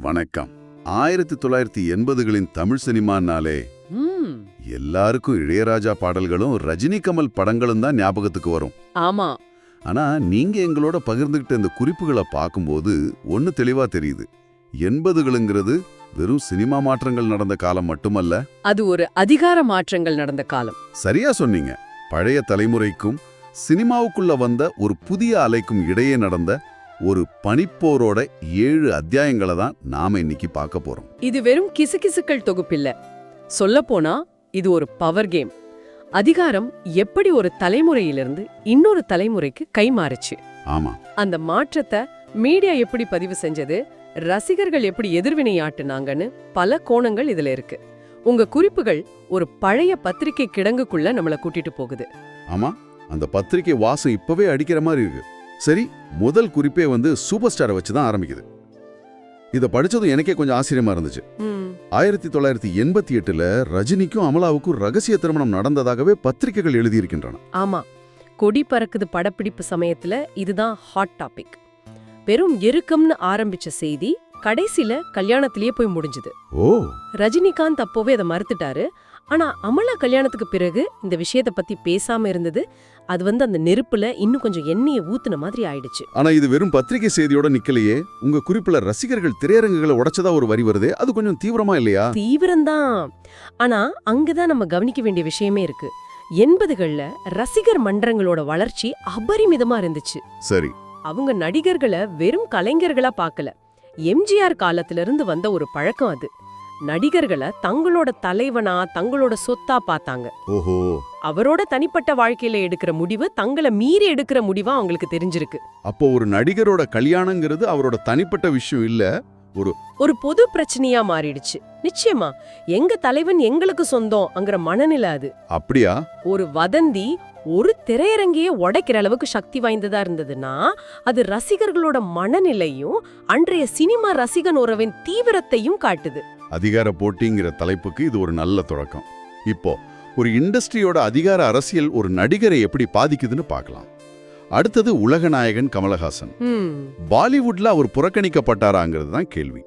வணக்கம். ஆயிரத்தி தொள்ளாயிரத்தி எண்பதுகளின் தமிழ் சினிமானாலே எல்லாருக்கும் இளையராஜா பாடல்களும் ரஜினி கமல் படங்களும் தான் ஞாபகத்துக்கு வரும். ஆமா. ஆனா நீங்க எங்களோட பகிர்ந்துகிட்ட இந்த குறிப்புகளை பார்க்கும்போது ஒன்னு தெளிவா தெரியுது. எண்பதுகளுங்கிறது வெறும் சினிமா மாற்றங்கள் நடந்த காலம் மட்டுமல்ல. அது ஒரு அதிகார மாற்றங்கள் நடந்த காலம். சரியா சொன்னீங்க. பழைய தலைமுறைக்கும் சினிமாவுக்குள்ள வந்த ஒரு புதிய அலைக்கும் இடையே நடந்த ஒரு பனிப்போரோட ஏழு அத்தியாயங்களை தான் நாம இன்னைக்கு பார்க்க போறோம். இது வெறும் கிசுகிசுக்கள் தொகுப்பில்ல. சொல்லப்போனா இது ஒரு பவர் கேம் அதிகாரம் எப்படி ஒரு தலைமுறையிலிருந்து இன்னொரு தலைமுறைக்கு கைமாறுச்சு? ஆமா. அந்த மாற்றத்தை மீடியா எப்படி பதிவு செஞ்சது? ரசிகர்கள் எப்படி எதிர்வினையாட்டுனாங்கன்னு பல கோணங்கள் இதுல இருக்கு. உங்க குறிப்புகள் ஒரு பழைய பத்திரிகை கிடங்குக்குள்ள நம்மள கூட்டிட்டு போகுது. ஆமா அந்த பத்திரிக்கை வாசம் இப்பவே அடிக்கிற மாதிரி இருக்கு. சரி முதல் குறிப்பே வந்து சூப்பர் ஸ்டாரை வச்சு தான் ஆரம்பிக்குது. இதை படிச்சதும் எனக்கே கொஞ்சம் ஆச்சரியமா இருந்துச்சு. ஆயிரத்தி தொள்ளாயிரத்தி எண்பத்தி எட்டுல ரஜினிக்கும் அமலாவுக்கும் ரகசிய திருமணம் நடந்ததாகவே பத்திரிகைகள் எழுதியிருக்கின்றன. ஆமா கொடி பறக்குது படப்பிடிப்பு சமயத்துல இதுதான் ஹாட் டாபிக். வெறும் எருக்கம்னு ஆரம்பிச்ச செய்தி கடைசில கல்யாணத்திலேயே போய் முடிஞ்சுது. ஓ. ரஜினிகாந்த் அப்போவே அதை மறுத்துட்டாரு. ஆனா அமலா கல்யாணத்துக்கு பிறகு இந்த விஷயத்த பத்தி பேசாம இருந்தது அது வந்து அந்த நெருப்புல இன்னும் கொஞ்சம் எண்ணெயை ஊத்துன மாதிரி ஆயிடுச்சு. ஆனா இது வெறும் பத்திரிகை செய்தியோட நிக்கலையே. உங்க குறிப்புல ரசிகர்கள் திரையரங்குகளை உடைச்சதா ஒரு வரி வருதே? அது கொஞ்சம் தீவிரமா இல்லையா? தீவிரம்தான். ஆனா அங்கதான் நம்ம கவனிக்க வேண்டிய விஷயமே இருக்கு. எண்பதுகள்ல ரசிகர் மன்றங்களோட வளர்ச்சி அபரிமிதமா இருந்துச்சு. சரி. அவங்க நடிகர்களை வெறும் கலைஞர்களா பார்க்கல. எம்ஜிஆர் காலத்துல இருந்து வந்த ஒரு பழக்கம் அது. நடிகர்களை தங்களோட தலைவனா தங்களோட சொத்தா பார்த்தாங்க. ஓஹோ. அவரோட தனிப்பட்ட வாழ்க்கையில எடுக்கிற முடிவு தங்களை மீறி எடுக்கிற முடிவா அவங்களுக்கு தெரிஞ்சிருக்கு. அப்போ ஒரு நடிகரோட கல்யாணங்கிறது அவரோட தனிப்பட்ட விஷயம் இல்ல ஒரு பொது பிரச்சனையா மாறிடுச்சு. நிச்சயமா எங்க தலைவன் எங்களுக்கு சொந்தம் அங்கிற மனநிலை அது. அப்படியா? ஒரு வதந்தி ஒரு திரையரங்கையே உடைக்கிற அளவுக்கு சக்தி வாய்ந்ததா இருந்ததுன்னா அது ரசிகர்களோட மனநிலையும் அன்றைய சினிமா ரசிகன் உறவின் தீவிரத்தையும் காட்டுது. அதிகார போட்டிங்கிற தலைப்புக்கு இது ஒரு நல்ல தொடக்கம். இப்போ ஒரு இண்டஸ்ட்ரியோட அதிகார அரசியல் ஒரு நடிகரை எப்படி பாதிக்குதுன்னு பார்க்கலாம். அடுத்தது உலகநாயகன் கமலஹாசன். ம். பாலிவுட்ல அவர் புறக்கணிக்கப்பட்டாராங்கிறது தான் கேள்வி.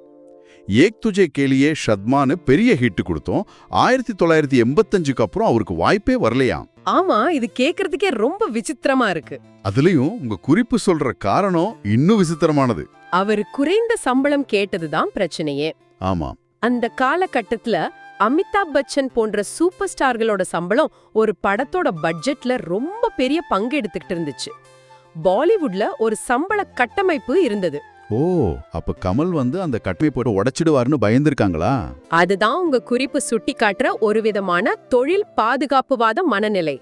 ஏக் துஜே கேலியே ஷத்மான்னு பெரிய ஹிட் கொடுத்தோம். ஆயிரத்தி தொள்ளாயிரத்தி எண்பத்தஞ்சுக்கு அப்புறம் அவருக்கு வாய்ப்பே வரலையாம் ஆமா இது கேக்குறதுக்கே ரொம்ப விசித்திரமா இருக்கு. அதுலயும் உங்க குறிப்பு சொல்ற காரணம் இன்னும் விசித்திரமானது. அவர் குறைந்த சம்பளம் கேட்டதுதான் பிரச்சனையே. ஆமா அந்த காலகட்டத்துல அமிதாப் பச்சன் போன்ற சூப்பர் ஸ்டார்களோட சம்பளம் ஒரு படத்தோட பட்ஜெட்ல ரொம்ப பெரிய பங்கு எடுத்துக்கிட்டு இருந்துச்சு. பாலிவுட்ல ஒரு சம்பள கட்டமைப்பு இருந்தது. ஓ அப்ப கமல் வந்து அந்த கட்டமை போட்டு உடைச்சிடுவாருன்னு பயந்துருக்காங்களா? அதுதான் உங்க குறிப்பு சுட்டி காட்டுற ஒரு விதமான தொழில் பாதுகாப்புவாத மனநிலை.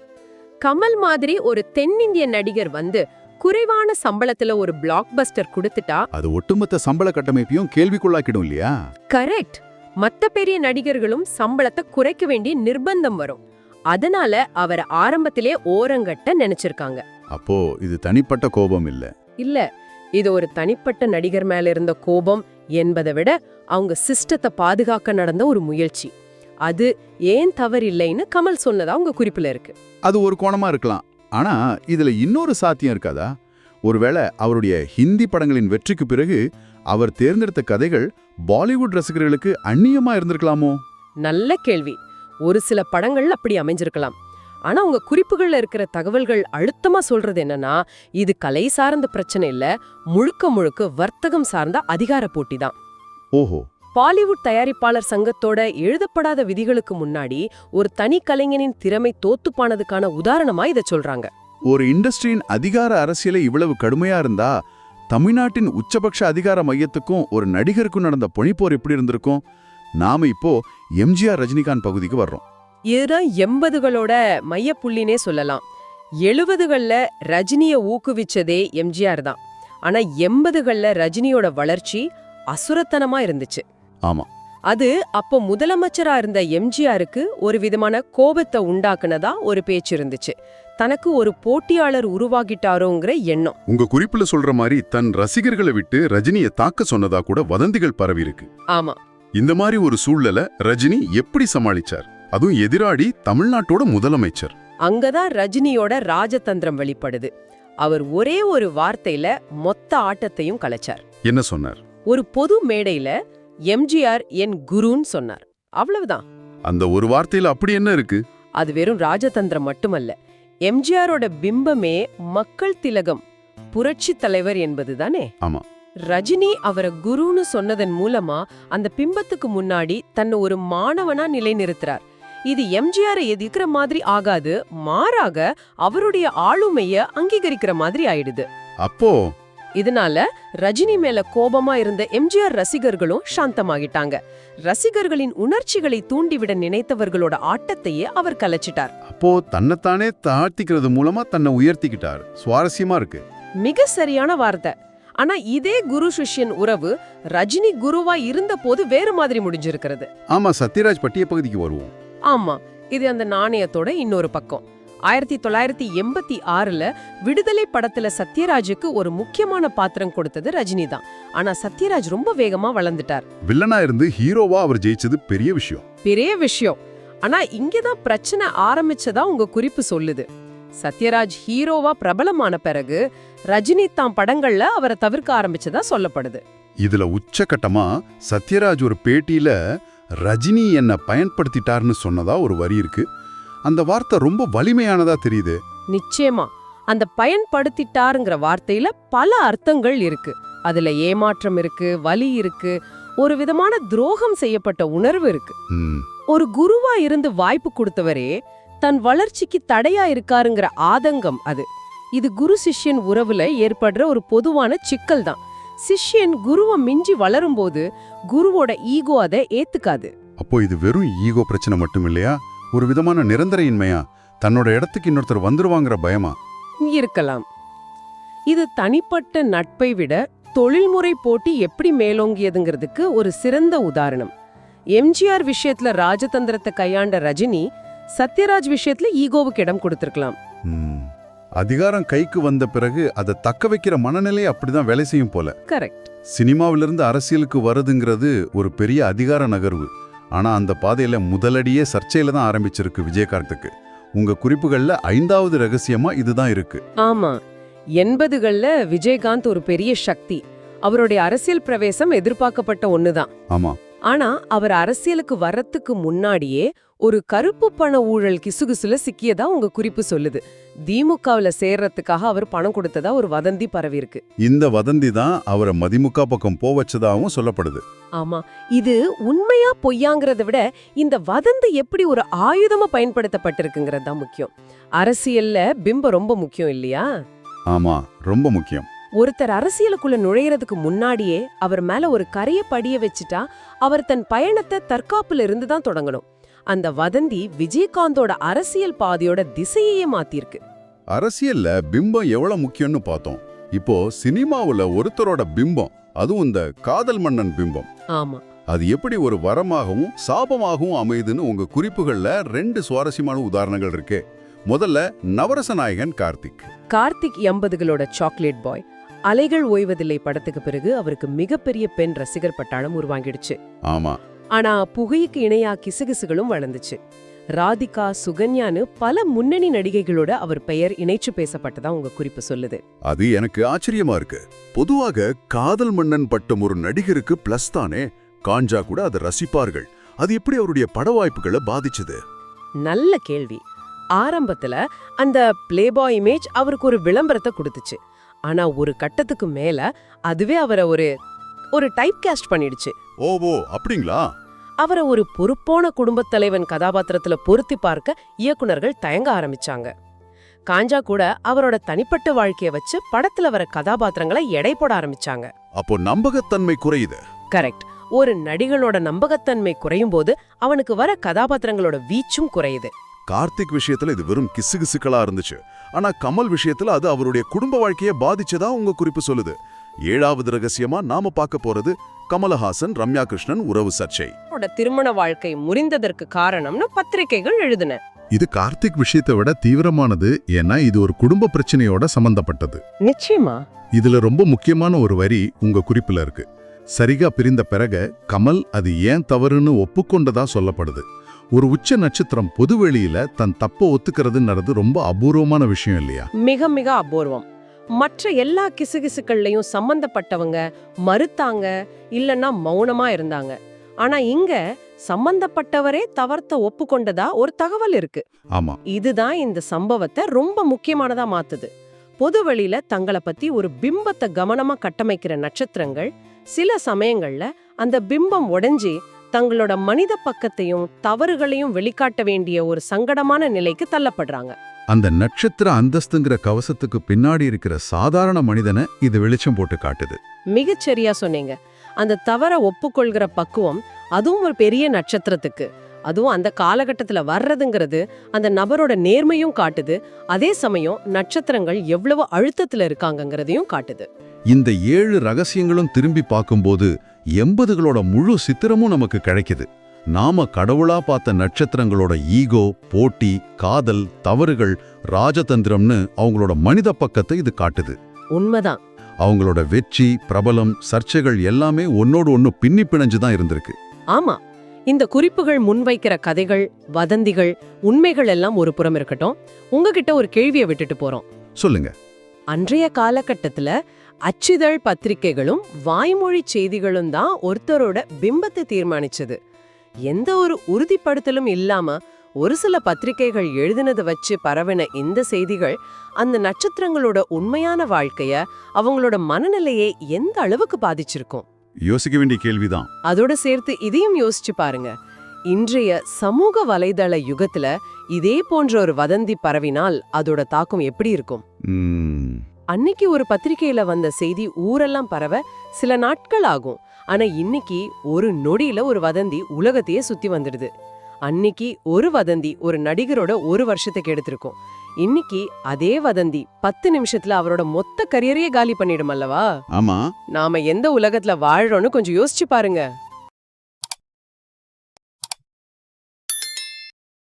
கமல் மாதிரி ஒரு தென்னிந்திய நடிகர் வந்து குறைவான சம்பளத்துல ஒரு பிளாக் பஸ்டர் கொடுத்துட்டா அது ஒட்டுமொத்த சம்பள கட்டமைப்பையும் கேள்விக்குள்ளாக்கிடும் இல்லையா? கரெக்ட் மத்த பெரிய நடிகர்களும் சம்பளத்தை குறைக்க வேண்டிய நிர்பந்தம் வரும். அதனால அவரை ஆரம்பத்திலே ஓரங்கட்ட நினைச்சிருக்காங்க. அப்போ இது தனிப்பட்ட கோபம் இல்ல? இல்ல இது ஒரு தனிப்பட்ட நடிகர் மேல இருந்த கோபம் என்பதை விட அவங்க சிஸ்டத்தை பாதுகாக்க நடந்த ஒரு முயற்சி. அது ஏன் தவறில்லைன்னு கமல் சொன்னதா உங்க குறிப்புல இருக்கு. அது ஒரு கோணமா இருக்கலாம். ஆனா இதுல இன்னொரு சாத்தியம் இருக்காதா? ஒருவேளை அவருடைய ஹிந்தி படங்களின் வெற்றிக்கு பிறகு அவர் தேர்ந்தெடுத்த கதைகள் பாலிவுட் ரசிகர்களுக்கு அந்நியமா இருந்திருக்கலாமோ? நல்ல கேள்வி. ஒரு சில படங்கள் அப்படி அமைஞ்சிருக்கலாம். ஆனா உங்க குறிப்புகள்ல இருக்கிற தகவல்கள் அழுத்தமா சொல்றது என்னன்னா இது கலை சார்ந்த பிரச்சனை இல்ல முழுக்க முழுக்க வர்த்தகம் சார்ந்த அதிகார போட்டி தான். ஓஹோ. பாலிவுட் தயாரிப்பாளர் சங்கத்தோட எழுதப்படாத விதிகளுக்கு முன்னாடி ஒரு தனி கலைஞனின் திறமை தோத்துப்பானதுக்கான உதாரணமா இத சொல்றாங்க. ஒரு இண்டஸ்ட்ரியின் அதிகார அரசியலை இவ்வளவு கடுமையா இருந்தா தமிழ்நாட்டின் உச்சபட்ச அதிகார மையத்துக்கும் ஒரு நடிகருக்கும் நடந்த பொனிப்போர் எப்படி இருந்திருக்கும்? நாம இப்போ எம்ஜிஆர் ரஜினிகாந்த் பகுதிக்கு வர்றோம். இதுதான் எண்பதுகளோட மையப்புள்ளினே சொல்லலாம். எழுபதுகள்ல ரஜினிய ஊக்குவிச்சதே எம்ஜிஆர் தான். ஆனா எண்பதுகள்ல ரஜினியோட வளர்ச்சி அசுரத்தனமா இருந்துச்சு. ஆமா. அது அப்போ முதலமைச்சரா இருந்த எம்ஜிஆருக்கு ஒரு விதமான கோபத்தை உண்டாக்குனதா ஒரு பேச்சு இருந்துச்சு. தனக்கு ஒரு போட்டியாளர் உருவாகிட்டாரோங்கிற எண்ணம். உங்க குறிப்புல சொல்ற மாதிரி தன் ரசிகர்களை விட்டு ரஜினியை தாக்க சொன்னதா கூட வதந்திகள் பரவி இருக்கு. ஆமா. இந்த மாதிரி ஒரு சூழ்நிலை ரஜினி எப்படி சமாளிச்சார்? அதுவும் எதிராடி தமிழ்நாட்டோட முதலமைச்சர். அங்கதான் ரஜினியோட ராஜதந்திரம் வெளிப்படுது. அவர் ஒரே ஒரு வார்த்தையில மொத்த ஆட்டத்தையும் கலைச்சார். என்ன சொன்னார்? ஒரு பொது மேடையில எம்ஜிஆர் என் குருன்னு சொன்னார். அவ்வளவுதான். அந்த ஒரு வார்த்தையில அப்படி என்ன இருக்கு? அது வெறும் ராஜதந்திரம் மட்டுமல்ல. எம்ஜிஆரோட பிம்பமே மக்கள் திலகம் புரட்சி தலைவர் என்பதுதானே? ஆமா. ரஜினி அவரை குருன்னு சொன்னதன் மூலமா அந்த பிம்பத்துக்கு முன்னாடி தன்னை ஒரு மாணவனா நிலைநிறுத்துறார். இது எம்ஜிஆரை எதிர்க்கிற மாதிரி ஆகாது மாறாக அவருடைய ஆளுமைய அங்கீகரிக்கிற மாதிரி ஆயிடுது. அப்போ? இதனால ரஜினி மேல கோபமா இருந்த எம்ஜிஆர் ரசிகர்களும் சாந்தமாகிட்டாங்க. ரசிகர்களின் உணர்ச்சிகளை தூண்டிவிட நினைத்தவர்களோட ஆட்டத்தையே அவர் கலைச்சிட்டார். அப்போ தன்னைத்தானே தாழ்த்திக்கிறது மூலமா தன்னை உயர்த்திக்கிட்டார். சுவாரஸ்யமா இருக்கு. மிக சரியான வார்த்தை. ஆனா இதே குரு சிஷ்யன் உறவு ரஜினி குருவா இருந்த போது வேறு மாதிரி முடிஞ்சிருக்கிறது. ஆமா சத்யராஜ் பட்டிய பகுதிக்கு வருவோம். ஆமா இது அந்த நாணயத்தோட இன்னொரு பக்கம். ஆயிரத்தி தொள்ளாயிரத்தி எண்பத்தி ஆறுல விடுதலை படத்துல சத்யராஜுக்கு ஒரு முக்கியமான பாத்திரம் கொடுத்தது ரஜினி தான். ஆனா சத்யராஜ் ரொம்ப வேகமா வளர்ந்துட்டார். வில்லனா இருந்து ஹீரோவா அவர் ஜெயிச்சது பெரிய விஷயம். பெரிய விஷயம். ஆனா இங்கதான் பிரச்சனை ஆரம்பிச்சதா உங்க குறிப்பு சொல்லுது. சத்யராஜ் ஹீரோவா பிரபலமான பிறகு ரஜினி தாம் படங்கள்ல அவரை தவிர்க்க ஆரம்பிச்சதா சொல்லப்படுது. இதுல உச்சகட்டமா சத்யராஜ் ஒரு பேட்டியில ரஜினி என்ன பயன்படுத்திட்டார்னு சொன்னதா ஒரு வரி இருக்கு. அந்த வார்த்தை ரொம்ப வலிமையானதா தெரியுது. நிச்சயமா. அந்த பயன்படுத்திட்டாருங்கிற வார்த்தையில பல அர்த்தங்கள் இருக்கு. அதுல ஏமாற்றம் இருக்கு வலி இருக்கு ஒரு விதமான துரோகம் செய்யப்பட்ட உணர்வு இருக்கு. ஒரு குருவா இருந்து வாய்ப்பு கொடுத்தவரே தன் வளர்ச்சிக்கு தடையா இருக்காருங்கிற ஆதங்கம் அது. இது குரு சிஷ்யன் உறவுல ஏற்படுற ஒரு பொதுவான சிக்கல் தான். சிஷ்யன் குருவை மிஞ்சி வளரும்போது குருவோட ஈகோ அதை ஏத்துக்காது. அப்போ இது வெறும் ஈகோ பிரச்சனை மட்டும் இல்லையா? ஒரு விதமான நிரந்தர இன்மையா தன்னோட இடத்துக்கு இன்னொருத்தர் வந்துருவாங்கிற பயமா? இருக்கலாம். இது தனிப்பட்ட நட்பை விட தொழில்முறை போட்டி எப்படி மேலோங்கியதுங்கிறதுக்கு ஒரு சிறந்த உதாரணம். எம்ஜிஆர் விஷயத்துல ராஜதந்திரத்தை கையாண்ட ரஜினி சத்யராஜ் விஷயத்துல ஈகோவுக்கு இடம் கொடுத்திருக்கலாம். ம், அதிகாரம் கைக்கு வந்த பிறகு அதை தக்க வைக்கிற மனநிலை அப்படிதான் வேலை செய்யும் போல. கரெக்ட். சினிமாவிலிருந்து அரசியலுக்கு வருதுங்கிறது ஒரு பெரிய அதிகார நகர்வு. ஆனா அந்த பாதையில முதலடியே சர்ச்சையில தான் ஆரம்பிச்சிருக்கு விஜயகாந்துக்கு உங்க குறிப்புகள்ல ஐந்தாவது ரகசியமா இதுதான் இருக்கு. ஆமா. எண்பதுகள்ல விஜயகாந்த் ஒரு பெரிய சக்தி. அவருடைய அரசியல் பிரவேசம் எதிர்பார்க்கப்பட்ட ஒண்ணுதான். ஆமா. ஆனா அவர் அரசியலுக்கு வர்றதுக்கு முன்னாடியே ஒரு கருப்பு பண ஊழல் கிசுகிசுல சிக்கியதா உங்க குறிப்பு சொல்லுது. திமுகவுல சேர்றதுக்காக அவர் பணம் கொடுத்ததா ஒரு வதந்தி பரவியிருக்கு இந்த வதந்தி தான் அவரை மதிமுக பக்கம் போ வச்சதாகவும் சொல்லப்படுது. ஆமா இது உண்மையா பொய்யாங்கிறத விட இந்த வதந்தி எப்படி ஒரு ஆயுதமா பயன்படுத்தப்பட்டிருக்குங்கிறது தான் முக்கியம். அரசியல்ல பிம்பம் ரொம்ப முக்கியம் இல்லையா? ஆமா ரொம்ப முக்கியம். ஒருத்தர் அரசியலுக்குள்ள நுழையறதுக்கு முன்னாடியே அவர் மேல ஒரு கரைய படிய வச்சுட்டா அவர் தன் பயணத்தை தற்காப்புல இருந்து தான் தொடங்கணும். அந்த வதந்தி விஜயகாந்தோட அரசியல் பாதையோட திசையையே மாத்திருக்கு அரசியல்ல பிம்பம் எவ்வளவு முக்கியம்னு பார்த்தோம். இப்போ சினிமாவுல ஒருத்தரோட பிம்பம் அதுவும் இந்த காதல் மன்னன் பிம்பம். ஆமா. அது எப்படி ஒரு வரமாகவும் சாபமாகவும் அமையுதுன்னு உங்க குறிப்புகள்ல ரெண்டு சுவாரஸ்யமான உதாரணங்கள் இருக்கு. முதல்ல நவரச நாயகன் கார்த்திக். கார்த்திக் எண்பதுகளோட சாக்லேட் பாய். அலைகள் ஓய்வதில்லை படத்துக்கு பிறகு அவருக்கு மிகப்பெரிய பெண் ரசிகர் பட்டாளம் உருவாங்கிடுச்சு ஆமா. ஆனா புகைக்கு இணையா கிசுகிசுகளும் வளர்ந்துச்சு. ராதிகா சுகன்யான்னு பல முன்னணி நடிகைகளோட அவர் பெயர் இணைச்சு பேசப்பட்டதா உங்க குறிப்பு சொல்லுது. அது எனக்கு ஆச்சரியமா இருக்கு. பொதுவாக காதல் மன்னன் பட்டம் ஒரு நடிகருக்கு பிளஸ் தானே? காஞ்சா கூட அதை ரசிப்பார்கள். அது எப்படி அவருடைய பட வாய்ப்புகளை பாதிச்சது? நல்ல கேள்வி. ஆரம்பத்துல அந்த பிளேபாய் இமேஜ் அவருக்கு ஒரு விளம்பரத்தை கொடுத்துச்சு. ஆனா ஒரு கட்டத்துக்கு மேல அதுவே அவரை ஒரு ஒரு டைப் காஸ்ட் பண்ணிடுச்சு ஓவோ அப்படிங்களா? அவரை ஒரு பொறுப்பான குடும்பத் தலைவன் கதாபாத்திரத்துல பொருத்தி பார்க்க இயக்குனர்கள் தயங்க ஆரம்பிச்சாங்க. காஞ்சா கூட அவரோட தனிப்பட்ட வாழ்க்கைய வச்சு படத்துல வர கதாபாத்திரங்களை எடை போட ஆரம்பிச்சாங்க. அப்போ நம்பகத்தன்மை குறையுது. கரெக்ட் ஒரு நடிகனோட நம்பகத்தன்மை குறையும் போது அவனுக்கு வர கதாபாத்திரங்களோட வீச்சும் குறையுது. கார்த்திக் விஷயத்துல இது வெறும் கிசுகிசுக்களா இருந்துச்சு. ஆனா கமல் விஷயத்துல அது அவருடைய குடும்ப வாழ்க்கையை பாதிச்சதா உங்க குறிப்பு சொல்லுது. ஏழாவது ரகசியமா நாம பார்க்க போறது கமலஹாசன் ரம்யா கிருஷ்ணன் உறவு சர்ச்சை. திருமண வாழ்க்கை முறிந்ததற்கு காரணம்னு பத்திரிகைகள் எழுதின. இது கார்த்திக் விஷயத்தை விட தீவிரமானது ஏன்னா இது ஒரு குடும்ப பிரச்சனையோட சம்பந்தப்பட்டது. நிச்சயமா? இதுல ரொம்ப முக்கியமான ஒரு வரி உங்க குறிப்புல இருக்கு. சரிகா பிரிந்த பிறகு கமல் அது ஏன் தவறுன்னு ஒப்புக்கொண்டதா சொல்லப்படுது. ஒரு உச்ச நட்சத்திரம் பொதுவெளியில தன் தப்ப ஒத்துக்கிறதுன்றது ரொம்ப அபூர்வமான விஷயம் இல்லையா? மிக மிக அபூர்வம். மற்ற எல்லா கிசுகிசுக்கள்லயும் சம்பந்தப்பட்டவங்க மறுத்தாங்க இல்லனா மௌனமா இருந்தாங்க. ஆனா இங்க சம்பந்தப்பட்டவரே தவறத்த ஒப்புக்கொண்டதா ஒரு தகவல் இருக்கு. ஆமா. இதுதான் இந்த சம்பவத்தை ரொம்ப முக்கியமானதா மாத்துது. பொதுவெளியில தங்களை பத்தி ஒரு பிம்பத்தை கவனமா கட்டமைக்கிற நட்சத்திரங்கள் சில சமயங்கள்ல அந்த பிம்பம் உடைஞ்சி தங்களோட மனித பக்கத்தையும் தவறுகளையும் வெளிக்காட்ட வேண்டிய ஒரு சங்கடமான நிலைக்கு தள்ளப்படுறாங்க. அந்த நட்சத்திர அந்தஸ்துங்கிற கவசத்துக்கு பின்னாடி இருக்கிற சாதாரண மனிதனை இது வெளிச்சம் போட்டு காட்டுது. மிகச்சரியா சொன்னீங்க. அந்த தவற ஒப்புக்கொள்கிற பக்குவம் அதுவும் ஒரு பெரிய நட்சத்திரத்துக்கு. அதுவும் அந்த காலகட்டத்துல வர்றதுங்கிறது அந்த நபரோட நேர்மையும் காட்டுது. அதே சமயம் நட்சத்திரங்கள் எவ்வளவு அழுத்தத்துல இருக்காங்கங்கிறதையும் காட்டுது. இந்த ஏழு ரகசியங்களும் திரும்பி பார்க்கும்போது எண்பதுகளோட முழு சித்திரமும் நமக்கு கிடைக்குது. நாம கடவுளா பார்த்த நட்சத்திரங்களோட ஈகோ போட்டி காதல் தவறுகள் ராஜதந்திரம்னு அவங்களோட மனித பக்கத்தை இது காட்டுது. உண்மைதான். அவங்களோட வெற்றி பிரபலம் சர்ச்சைகள் எல்லாமே ஒன்னோடு ஒன்னு பின்னி பிணைஞ்சு தான் இருந்திருக்கு. ஆமா. இந்த குறிப்புகள் முன்வைக்கிற கதைகள் வதந்திகள் உண்மைகள் எல்லாம் ஒரு புறம் இருக்கட்டும். உங்ககிட்ட ஒரு கேள்வியை விட்டுட்டு போறோம். சொல்லுங்க. அன்றைய காலகட்டத்துல அச்சிதழ் பத்திரிக்கைகளும் வாய்மொழி செய்திகளும் தான் ஒருத்தரோட பிம்பத்தை தீர்மானிச்சது. எந்த ஒரு உறுதிப்படுத்தலும் இல்லாம ஒரு சில பத்திரிக்கைகள் எழுதினதை வச்சு பரவின இந்த செய்திகள் அந்த நட்சத்திரங்களோட உண்மையான வாழ்க்கைய அவங்களோட மனநிலையை எந்த அளவுக்கு பாதிச்சிருக்கும்? யோசிக்க வேண்டிய கேள்விதான். அதோட சேர்த்து இதையும் யோசிச்சு பாருங்க. இன்றைய சமூக வலைதள யுகத்துல இதே போன்ற ஒரு வதந்தி பரவினால் அதோட தாக்கம் எப்படி இருக்கும்? அன்னைக்கு ஒரு பத்திரிக்கையில வந்த செய்தி ஊரெல்லாம் பரவ சில நாட்கள் ஆகும். ஆனா இன்னைக்கு ஒரு நொடியில ஒரு வதந்தி உலகத்தையே சுத்தி வந்துடுது. அன்னைக்கு ஒரு வதந்தி ஒரு நடிகரோட ஒரு வருஷத்துக்கு எடுத்திருக்கும். இன்னைக்கு அதே வதந்தி பத்து நிமிஷத்துல அவரோட மொத்த கரியரையே காலி பண்ணிடும் அல்லவா? ஆமா. நாம எந்த உலகத்துல வாழ்றோம்னு கொஞ்சம் யோசிச்சு பாருங்க.